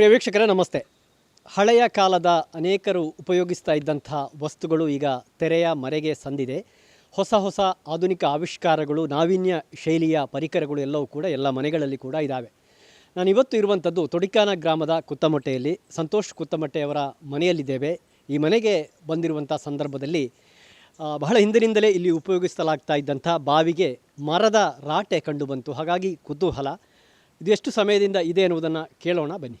ಪ್ರಿಯ ನಮಸ್ತೆ. ಹಳೆಯ ಕಾಲದ ಅನೇಕರು ಉಪಯೋಗಿಸ್ತಾ ಇದ್ದಂಥ ವಸ್ತುಗಳು ಈಗ ತೆರೆಯ ಮರೆಗೆ ಸಂದಿದೆ. ಹೊಸ ಹೊಸ ಆಧುನಿಕ ಆವಿಷ್ಕಾರಗಳು, ನಾವೀನ್ಯ ಶೈಲಿಯ ಪರಿಕರಗಳು ಎಲ್ಲವೂ ಕೂಡ ಎಲ್ಲ ಮನೆಗಳಲ್ಲಿ ಕೂಡ ಇದ್ದಾವೆ ನಾನು ಇವತ್ತು ಇರುವಂಥದ್ದು ತೊಡಿಕಾನ ಗ್ರಾಮದ ಕುತ್ತಮಟ್ಟೆಯಲ್ಲಿ. ಸಂತೋಷ್ ಕುತ್ತಮಟ್ಟೆಯವರ ಮನೆಯಲ್ಲಿದ್ದೇವೆ. ಈ ಮನೆಗೆ ಬಂದಿರುವಂಥ ಸಂದರ್ಭದಲ್ಲಿ ಬಹಳ ಹಿಂದಿನಿಂದಲೇ ಇಲ್ಲಿ ಉಪಯೋಗಿಸಲಾಗ್ತಾ ಇದ್ದಂಥ ಬಾವಿಗೆ ಮರದ ರಾಟೆ ಕಂಡುಬಂತು ಹಾಗಾಗಿ ಕುತೂಹಲ. ಇದು ಎಷ್ಟು ಸಮಯದಿಂದ ಇದೆ ಎನ್ನುವುದನ್ನು ಕೇಳೋಣ. ಬನ್ನಿ.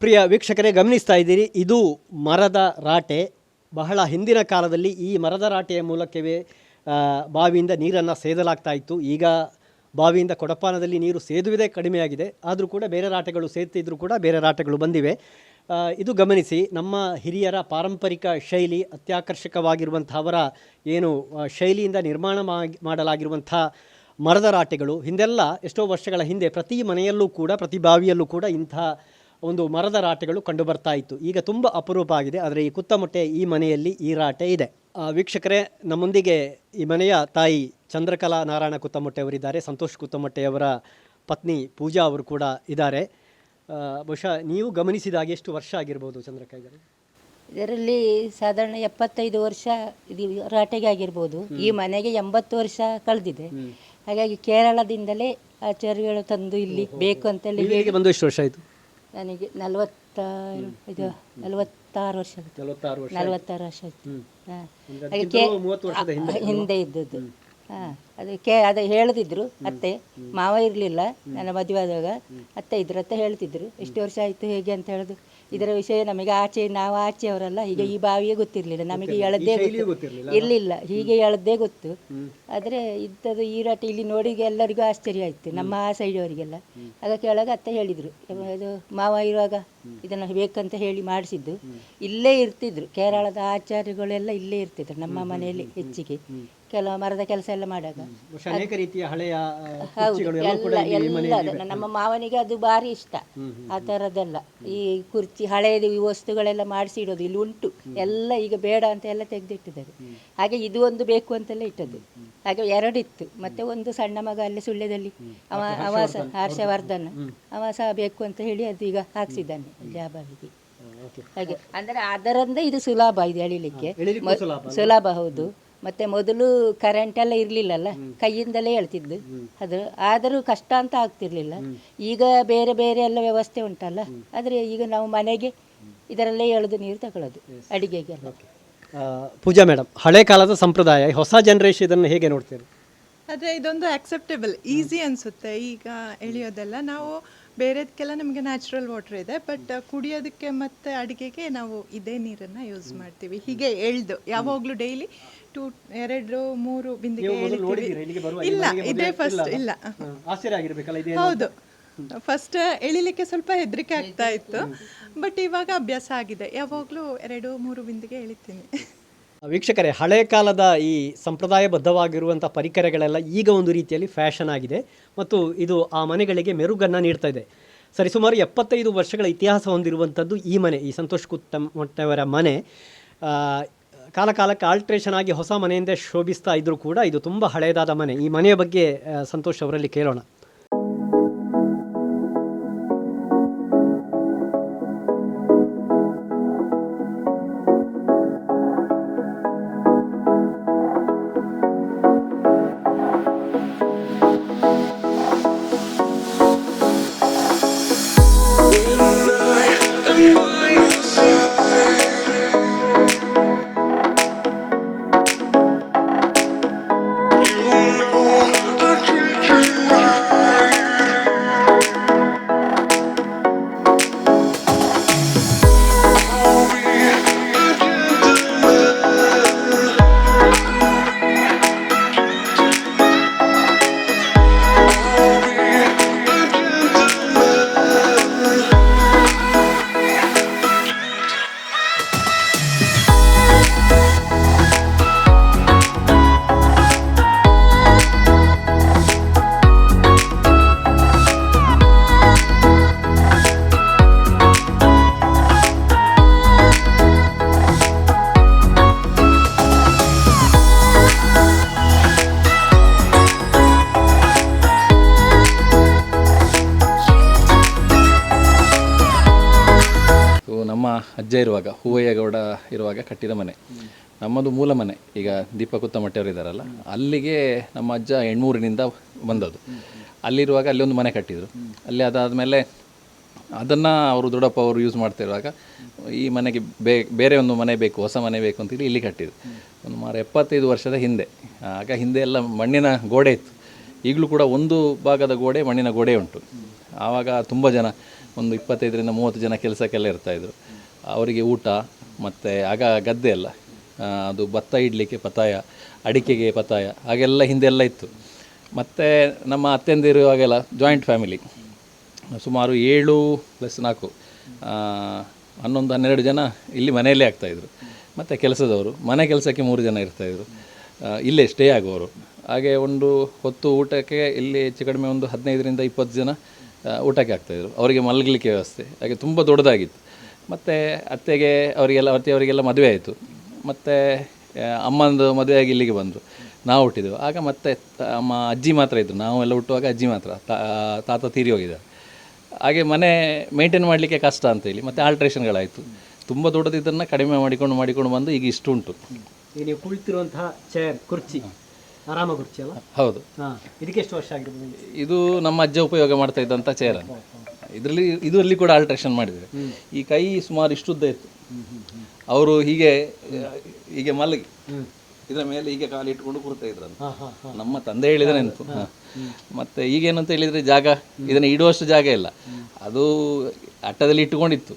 ಪ್ರಿಯ ವೀಕ್ಷಕರೇ, ಗಮನಿಸ್ತಾ ಇದ್ದೀರಿ, ಇದು ಮರದ ರಾಟೆ. ಬಹಳ ಹಿಂದಿನ ಕಾಲದಲ್ಲಿ ಈ ಮರದ ರಾಟೆಯ ಮೂಲಕವೇ ಬಾವಿಯಿಂದ ನೀರನ್ನು ಸೇದಲಾಗ್ತಾ ಇತ್ತು. ಈಗ ಬಾವಿಯಿಂದ ಕೊಡಪಾನದಲ್ಲಿ ನೀರು ಸೇದುವುದೇ ಕಡಿಮೆಯಾಗಿದೆ. ಆದರೂ ಕೂಡ ಬೇರೆ ರಾಟೆಗಳು ಸೇರ್ತಿದ್ರು ಕೂಡ ಬೇರೆ ರಾಟೆಗಳು ಬಂದಿವೆ. ಇದು ಗಮನಿಸಿ, ನಮ್ಮ ಹಿರಿಯರ ಪಾರಂಪರಿಕ ಶೈಲಿ, ಅತ್ಯಾಕರ್ಷಕವಾಗಿರುವಂಥ ಅವರ ಏನು ಶೈಲಿಯಿಂದ ನಿರ್ಮಾಣ ಮಾಡಲಾಗಿರುವಂಥ ಮರದ ರಾಟೆಗಳು, ಹಿಂದೆಲ್ಲ ಎಷ್ಟೋ ವರ್ಷಗಳ ಹಿಂದೆ ಪ್ರತಿ ಮನೆಯಲ್ಲೂ ಕೂಡ, ಪ್ರತಿ ಬಾವಿಯಲ್ಲೂ ಕೂಡ ಇಂಥ ಒಂದು ಮರದ ರಾಟೆಗಳು ಕಂಡು ಬರ್ತಾ ಇತ್ತು. ಈಗ ತುಂಬ ಅಪರೂಪ ಆಗಿದೆ. ಆದರೆ ಈ ಕುತ್ತಮೊಟ್ಟೆ ಈ ಮನೆಯಲ್ಲಿ ಈ ರಾಟೆ ಇದೆ. ಆ, ವೀಕ್ಷಕರೇ ನಮ್ಮೊಂದಿಗೆ ಈ ಮನೆಯ ತಾಯಿ ಚಂದ್ರಕಲಾ ನಾರಾಯಣ ಕುತ್ತಮೊಟ್ಟೆ ಅವರಿದ್ದಾರೆ ಸಂತೋಷ್ ಕುತ್ತಮೊಟ್ಟೆಯವರ ಪತ್ನಿ ಪೂಜಾ ಅವರು ಕೂಡ ಇದ್ದಾರೆ. ಬಹುಶಃ ನೀವು ಗಮನಿಸಿದಾಗ ಎಷ್ಟು ವರ್ಷ ಆಗಿರ್ಬೋದು ಚಂದ್ರಕಲಾ ಇದ್ದಾರೆ ಇದರಲ್ಲಿ ಸಾಧಾರಣ ಎಪ್ಪತ್ತೈದು ವರ್ಷ ಇದು ರಾಟೆಗೆ ಆಗಿರ್ಬೋದು. ಈ ಮನೆಗೆ ಎಂಬತ್ತು ವರ್ಷ ಕಳೆದಿದೆ. ಹಾಗಾಗಿ ಕೇರಳದಿಂದಲೇ ಆಚಾರ್ಯಗಳು ತಂದು ಇಲ್ಲಿ ಬೇಕು ಅಂತೇಳಿ ಹೇಳಿ ಒಂದು ಬಂದು ಎಷ್ಟು ವರ್ಷ ಆಯಿತು? ನನಗೆ ನಲವತ್ತ ಇದು ನಲವತ್ತಾರು ವರ್ಷ. ನಲವತ್ತಾರು ವರ್ಷ ನಲವತ್ತಾರು ವರ್ಷ ಆಯ್ತು. ಹಾ. ಹಾಗೆ ಮೂವತ್ತು ವರ್ಷದ ಹಿಂದೆ. ಇದ್ದದ್ದು. ಹಾ ಅದು ಕೇ ಅದು ಹೇಳ್ತಿದ್ರು ಅತ್ತೆ. ಮಾವ ಇರಲಿಲ್ಲ ನನ್ನ ಮದುವೆ ಆದಾಗ. ಅತ್ತೆ ಇದ್ರು ಅತ್ತೆ ಹೇಳ್ತಿದ್ರು. ಎಷ್ಟು ವರ್ಷ ಆಯಿತು ಹೇಗೆ ಅಂತ ಹೇಳುದು. ಇದರ ವಿಷಯ ನಮಗೆ ಆಚೆ ನಾವು ಆಚೆ ಅವರೆಲ್ಲ. ಈಗ ಈ ಬಾವಿಯೇ ಗೊತ್ತಿರಲಿಲ್ಲ. ನಮಗೆ ಎಳದೇ ಗೊತ್ತು. ಇರಲಿಲ್ಲ. ಹೀಗೆ ಎಳದೇ ಗೊತ್ತು. ಆದರೆ ಇದ್ದದು ಈ ರಾಟಿ ಇಲ್ಲಿ ನೋಡಿ ಎಲ್ಲರಿಗೂ ಆಶ್ಚರ್ಯ ಆಯಿತು ನಮ್ಮ ಆ ಸೈಡವರಿಗೆಲ್ಲ ಆಗ ಕೇಳಾಗ ಅತ್ತೆ ಹೇಳಿದರು ಅದು ಮಾವ ಇರುವಾಗ ಇದನ್ನು ಬೇಕಂತ ಹೇಳಿ ಮಾಡಿಸಿದ್ದು. ಇಲ್ಲೇ ಇರ್ತಿದ್ರು. ಕೇರಳದ ಆಚಾರ್ಯಗಳೆಲ್ಲ ಇಲ್ಲೇ ಇರ್ತಿದ್ರು ನಮ್ಮ ಮನೆಯಲ್ಲಿ ಹೆಚ್ಚಿಗೆ. ಕೆಲವು ಮರದ ಕೆಲಸ ಎಲ್ಲ ಮಾಡುವಾಗ. ಬಹುಶಃ ಅನೇಕ ರೀತಿಯ ಹಳೆಯ ಕುರ್ಚಿಗಳು ಎಲ್ಲ ಕೂಡ ಇಲ್ಲಿ ಮನೆಯಲ್ಲಿ ಅದು ನಮ್ಮ ಮಾವನಿಗೆ ಅದು ಭಾರಿ ಇಷ್ಟ. ಆ ಥರದ್ದೆಲ್ಲ ಈ ಕುರ್ಚಿ ಹಳೆಯದು ಈ ವಸ್ತುಗಳೆಲ್ಲ ಮಾಡಿಸಿ ಇಡೋದು ಇಲ್ಲಿ ಉಂಟು. ಎಲ್ಲ ಈಗ ಬೇಡ ಅಂತ ಎಲ್ಲ ತೆಗೆದಿಟ್ಟಿದ್ದಾರೆ. ಹಾಗೆ ಇದು ಒಂದು ಬೇಕು ಅಂತೆಲ್ಲ ಇಟ್ಟದ್ದು. ಹಾಗೆ ಎರಡಿತ್ತು. ಮತ್ತೆ ಒಂದು ಸಣ್ಣ ಮಗ ಅಲ್ಲಿ ಸುಳ್ಳ್ಯದಲ್ಲಿ ಅವ ಅವ ಸಹ ಹರ್ಷವರ್ಧನ್. ಅವ ಸಹ ಬೇಕು ಅಂತ ಹೇಳಿ ಅದು ಈಗ ಹಾಕ್ಸಿದ್ದಾನೆ ಆ ಹಾಗೆ. ಅಂದ್ರೆ ಅದರಿಂದ ಇದು ಸುಲಭ ಇದು ಎಳಿಲಿಕ್ಕೆ. ಸುಲಭ ಹೌದು. ಮತ್ತೆ ಮೊದಲು ಕರೆಂಟ್ ಎಲ್ಲ ಇರ್ಲಿಲ್ಲಲ್ಲ ಕೈಯಿಂದಲೇ ಹೇಳ್ತಿದ್ದು ಅದು ಆದರೂ ಕಷ್ಟ ಅಂತ ಆಗ್ತಿರ್ಲಿಲ್ಲ. ಈಗ ಬೇರೆ ಬೇರೆ ಎಲ್ಲ ವ್ಯವಸ್ಥೆ ಉಂಟಲ್ಲ ಆದ್ರೆ ಈಗ ನಾವು ಮನೆಗೆ ಇದರಲ್ಲೇ ಎಳೆದು ನೀರು ತಗೊಳ್ಳೋದು ಅಡಿಗೆಗೆಲ್ಲ. ಆ, ಪೂಜಾ ಮೇಡಮ್ ಹಳೆ ಕಾಲದ ಸಂಪ್ರದಾಯ ಹೊಸ ಜನರೇಷನ್ ಇದನ್ನು ಹೇಗೆ ನೋಡ್ತೀರಿ? ಆದರೆ ಇದೊಂದು ಅಕ್ಸೆಪ್ಟೇಬಲ್ ಈಸಿ ಅನಿಸುತ್ತೆ. ಈಗ ಎಳಿಯೋದೆಲ್ಲ ನಾವು ಬೇರೆದಕ್ಕೆಲ್ಲ ನಮಗೆ ನ್ಯಾಚುರಲ್ ವಾಟರ್ ಇದೆ ಬಟ್ ಕುಡಿಯೋದಕ್ಕೆ ಮತ್ತು ಅಡುಗೆಗೆ ನಾವು ಇದೇ ನೀರನ್ನು ಯೂಸ್ ಮಾಡ್ತೀವಿ. ಹೀಗೆ ಎಳ್ದು ಯಾವಾಗಲೂ ಡೈಲಿ ಟೂ ಎರಡು ಮೂರು ಬಿಂದಿಗೆ ಎಳಿತೀವಿ. ಇಲ್ಲ ಇದೇ ಫಸ್ಟ್ ಇಲ್ಲ ಹೌದು. ಫಸ್ಟ್ ಎಳಿಲಿಕ್ಕೆ ಸ್ವಲ್ಪ ಹೆದರಿಕೆ ಆಗ್ತಾ ಇತ್ತು ಬಟ್ ಇವಾಗ ಅಭ್ಯಾಸ ಆಗಿದೆ. ಯಾವಾಗಲೂ ಎರಡು ಮೂರು ಬಿಂದಿಗೆ ಎಳಿತೀನಿ. ವೀಕ್ಷಕರೇ, ಹಳೆ ಕಾಲದ ಈ ಸಂಪ್ರದಾಯಬದ್ಧವಾಗಿರುವಂಥ ಪರಿಕರಗಳೆಲ್ಲ ಈಗ ಒಂದು ರೀತಿಯಲ್ಲಿ ಫ್ಯಾಷನ್ ಆಗಿದೆ ಮತ್ತು ಇದು ಆ ಮನೆಗಳಿಗೆ ಮೆರುಗನ್ನು ನೀಡ್ತಾ ಇದೆ. ಸರಿ, ಸುಮಾರು ಎಪ್ಪತ್ತೈದು ವರ್ಷಗಳ ಇತಿಹಾಸ ಹೊಂದಿರುವಂಥದ್ದು ಈ ಮನೆ, ಈ ಸಂತೋಷ್ ಕುತ್ತಮೊಟ್ಟೆಯವರ ಮನೆ. ಕಾಲಕಾಲಕ್ಕೆ ಕಾಲ ಕಾಲಕ್ಕೆ ಆಲ್ಟ್ರೇಷನ್ ಆಗಿ ಹೊಸ ಮನೆಯಿಂದ ಶೋಭಿಸ್ತಾ ಇದ್ದರೂ ಕೂಡ ಇದು ತುಂಬ ಹಳೆಯದಾದ ಮನೆ. ಈ ಮನೆಯ ಬಗ್ಗೆ ಸಂತೋಷ್ ಅವರಲ್ಲಿ ಕೇಳೋಣ. ಅಜ್ಜ ಇರುವಾಗ, ಹೂವಯ್ಯ ಗೌಡ ಇರುವಾಗ ಕಟ್ಟಿದ ಮನೆ. ನಮ್ಮದು ಮೂಲ ಮನೆ. ಈಗ ದೀಪಕ್ ಕುತ್ತಮಟ್ಟೆಯವರು ಇದ್ದಾರಲ್ಲ ಅಲ್ಲಿಗೆ ನಮ್ಮ ಅಜ್ಜ ಎಣ್ಮೂರಿನಿಂದ ಬಂದದ್ದು. ಅಲ್ಲಿರುವಾಗ ಅಲ್ಲಿ ಒಂದು ಮನೆ ಕಟ್ಟಿದರು. ಅಲ್ಲಿ ಅದಾದಮೇಲೆ ಅದನ್ನು ಅವರು ದೊಡ್ಡಪ್ಪ ಅವರು ಯೂಸ್ ಮಾಡ್ತಿರುವಾಗ, ಈ ಮನೆಗೆ ಬೇ, ಬೇರೆ ಒಂದು ಮನೆ ಬೇಕು, ಹೊಸ ಮನೆ ಬೇಕು ಅಂತೇಳಿ ಇಲ್ಲಿ ಕಟ್ಟಿದ್ರು. ಒಂದು ಮಾರು ಎಪ್ಪತ್ತೈದು ವರ್ಷದ ಹಿಂದೆ. ಆಗ ಹಿಂದೆ ಎಲ್ಲ ಮಣ್ಣಿನ ಗೋಡೆ ಇತ್ತು. ಈಗಲೂ ಕೂಡ ಒಂದು ಭಾಗದ ಗೋಡೆ ಮಣ್ಣಿನ ಗೋಡೆ ಉಂಟು. ಆವಾಗ ತುಂಬ ಜನ, ಒಂದು ಇಪ್ಪತ್ತೈದರಿಂದ ಮೂವತ್ತು ಜನ ಕೆಲಸಕ್ಕೆಲ್ಲ ಇರ್ತಾಯಿದ್ರು ಅವರಿಗೆ ಊಟ, ಮತ್ತು ಆಗ ಗದ್ದೆ ಅಲ್ಲ. ಅದು ಭತ್ತ ಇಡಲಿಕ್ಕೆ ಪತಾಯ, ಅಡಿಕೆಗೆ ಪತಾಯ, ಹಾಗೆಲ್ಲ ಹಿಂದೆಲ್ಲ ಇತ್ತು. ಮತ್ತು ನಮ್ಮ ಅತ್ತೆಂದಿರು ಹಾಗೆಲ್ಲ ಜಾಯಿಂಟ್ ಫ್ಯಾಮಿಲಿ ಸುಮಾರು ಏಳು ಪ್ಲಸ್ ನಾಲ್ಕು. ಹನ್ನೊಂದು, ಹನ್ನೆರಡು ಜನ ಇಲ್ಲಿ ಮನೆಯಲ್ಲೇ ಆಗ್ತಾಯಿದ್ರು ಮತ್ತು ಕೆಲಸದವರು, ಮನೆ ಕೆಲಸಕ್ಕೆ ಮೂರು ಜನ ಇರ್ತಾಯಿದ್ರು ಇಲ್ಲೇ ಸ್ಟೇ ಆಗುವವರು. ಹಾಗೆ ಒಂದು ಹೊತ್ತು ಊಟಕ್ಕೆ ಇಲ್ಲಿ ಹೆಚ್ಚು ಕಡಿಮೆ ಒಂದು ಹದಿನೈದರಿಂದ ಇಪ್ಪತ್ತು ಜನ ಊಟಕ್ಕೆ ಆಗ್ತಾಯಿದ್ರು ಅವರಿಗೆ ಮಲಗಲಿಕ್ಕೆ ವ್ಯವಸ್ಥೆ. ಹಾಗೆ ತುಂಬ ದೊಡ್ಡದಾಗಿತ್ತು. ಮತ್ತು ಅತ್ತೆಗೆ ಅವರಿಗೆಲ್ಲ ಅತ್ತೆ ಅವರಿಗೆಲ್ಲ ಮದುವೆ ಆಯಿತು. ಮತ್ತು ಅಮ್ಮಂದು ಮದುವೆಯಾಗಿ ಇಲ್ಲಿಗೆ ಬಂದರು. ನಾವು ಹುಟ್ಟಿದೆವು. ಆಗ ಮತ್ತೆ ಅಮ್ಮ ಅಜ್ಜಿ ಮಾತ್ರ ಇದ್ದರು ನಾವು ಎಲ್ಲ ಹುಟ್ಟುವಾಗ ಅಜ್ಜಿ ಮಾತ್ರ ತಾ- ತಾತ ತೀರಿ ಹೋಗಿದ್ದಾರೆ. ಹಾಗೆ ಮನೆ ಮೇಂಟೈನ್ ಮಾಡಲಿಕ್ಕೆ ಕಷ್ಟ ಅಂತ ಹೇಳಿ ಮತ್ತು ಆಲ್ಟ್ರೇಷನ್ಗಳಾಯಿತು ತುಂಬ ದೊಡ್ಡದಿದ್ದನ್ನು ಕಡಿಮೆ ಮಾಡಿಕೊಂಡು ಮಾಡಿಕೊಂಡು ಬಂದು ಈಗ ಇಷ್ಟು ಉಂಟು ನೀವು ಕುಳಿತಿರುವಂತಹ ಚೇರ್ ಕುರ್ಚಿ ಆರಾಮ ಕುರ್ಚಿ ಅಲ್ಲ? ಹೌದು. ಹಾಂ ಇದಕ್ಕೆ ಎಷ್ಟು ವರ್ಷ ಆಗಿರ್ಬೋದು ಇದು ನಮ್ಮ ಅಜ್ಜ ಉಪಯೋಗ ಮಾಡ್ತಾ ಇದ್ದಂಥ ಚೇರ್ ಇದರಲ್ಲಿ ಇದರಲ್ಲಿ ಕೂಡ ಆಲ್ಟ್ರೇಷನ್ ಮಾಡಿದ್ದಾರೆ. ಈ ಕೈ ಸುಮಾರು ಇಷ್ಟುದ್ದ ಇತ್ತು. ಅವರು ಹೀಗೆ ಹೀಗೆ ಮಲಗಿ ಇದರ ಮೇಲೆ ಹೀಗೆ ಕಾಲು ಇಟ್ಕೊಂಡು ಕೂರ್ತಾ ಇದ್ರಂತ. ಹಾಂ ನಮ್ಮ ತಂದೆ ಹೇಳಿದ ನೆನಪು. ಮತ್ತೆ ಈಗೇನಂತ ಹೇಳಿದ್ರೆ ಜಾಗ ಇದನ್ನು ಇಡುವಷ್ಟು ಜಾಗ ಇಲ್ಲ. ಅದು ಅಟ್ಟದಲ್ಲಿ ಇಟ್ಟುಕೊಂಡಿತ್ತು.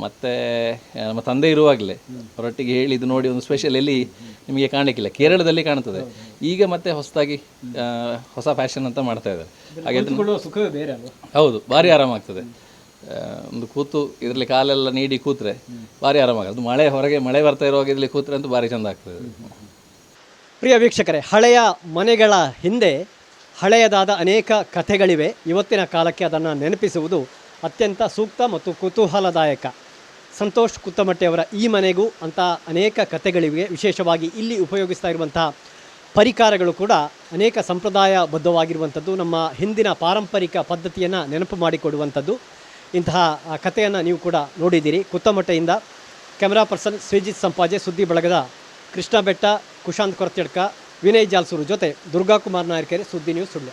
ಮತ್ತೆ ನಮ್ಮ ತಂದೆ ಇರುವಾಗಲೇ ಅವರೊಟ್ಟಿಗೆ ಹೇಳಿ ಇದು ನೋಡಿ ಒಂದು ಸ್ಪೆಷಲ್ ಎಲ್ಲಿ ನಿಮಗೆ ಕಾಣಲಿಕ್ಕಿಲ್ಲ. ಕೇರಳದಲ್ಲಿ ಕಾಣ್ತದೆ ಈಗ ಮತ್ತೆ ಹೊಸದಾಗಿ ಹೊಸ ಫ್ಯಾಷನ್ ಅಂತ ಮಾಡ್ತಾ ಇದ್ದಾರೆ. ಹಾಗೆ ಅದನ್ನ- ಹೌದು ಭಾರಿ ಆರಾಮಾಗ್ತದೆ ಒಂದು ಕೂತು ಇದರಲ್ಲಿ ಕಾಲೆಲ್ಲ ನೀಡಿ ಕೂತ್ರೆ ಭಾರಿ ಆರಾಮಾಗ್ತದೆ ಅದು ಮಳೆ ಹೊರಗೆ ಮಳೆ ಬರ್ತಾ ಇರುವಾಗ ಇದರಲ್ಲಿ ಕೂತ್ರೆ ಅಂತೂ ಭಾರಿ ಚಂದ ಆಗ್ತದೆ. ಪ್ರಿಯ ವೀಕ್ಷಕರೇ ಹಳೆಯ ಮನೆಗಳ ಹಿಂದೆ ಹಳೆಯದಾದ ಅನೇಕ ಕಥೆಗಳಿವೆ. ಇವತ್ತಿನ ಕಾಲಕ್ಕೆ ಅದನ್ನು ನೆನಪಿಸುವುದು ಅತ್ಯಂತ ಸೂಕ್ತ ಮತ್ತು ಕುತೂಹಲದಾಯಕ. ಸಂತೋಷ್ ಕುತ್ತಮಟ್ಟೆಯವರ ಈ ಮನೆಗೂ ಅಂತ ಅನೇಕ ಕಥೆಗಳಿವೆ. ವಿಶೇಷವಾಗಿ ಇಲ್ಲಿ ಉಪಯೋಗಿಸ್ತಾ ಇರುವಂತಹ ಪರಿಕಾರಗಳು ಕೂಡ ಅನೇಕ ಸಂಪ್ರದಾಯಬದ್ಧವಾಗಿರುವಂಥದ್ದು. ನಮ್ಮ ಹಿಂದಿನ ಪಾರಂಪರಿಕ ಪದ್ಧತಿಯನ್ನು ನೆನಪು ಮಾಡಿಕೊಡುವಂಥದ್ದು. ಇಂತಹ ಕಥೆಯನ್ನು ನೀವು ಕೂಡ ನೋಡಿದ್ದೀರಿ. ಕುತ್ತಮಟ್ಟೆಯಿಂದ ಕ್ಯಾಮರಾ ಪರ್ಸನ್ ಶ್ರೀಜಿತ್ ಸಂಪಾಜೆ, ಸುದ್ದಿ ಬಳಗದ ಕೃಷ್ಣ ಬೆಟ್ಟ, ಕುಶಾಂತ್ ಕೊರತೆಡ್ಕ ವಿನಯ್ ಜಾಲ್ಸೂರು ಜೊತೆ Durgakumar Nayarkere Suddi news Sullia.